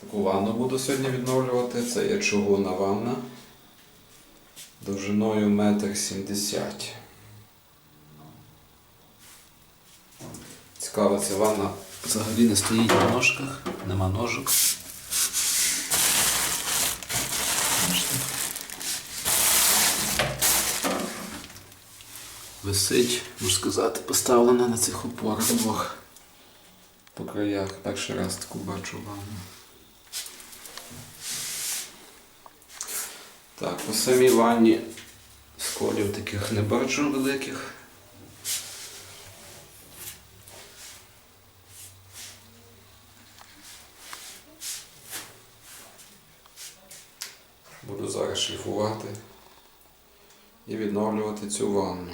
Таку ванну буду сьогодні відновлювати. Це є чугунна ванна. Довжиною метр сімдесят. Цікава ця ванна взагалі не стоїть на ножках, нема ножок. Висить, можна сказати, поставлена на цих опорах двох по краях. Перший раз таку бачу ванну. Так, по самій ванні сколів таких не бачу великих. Буду зараз шліфувати і відновлювати цю ванну.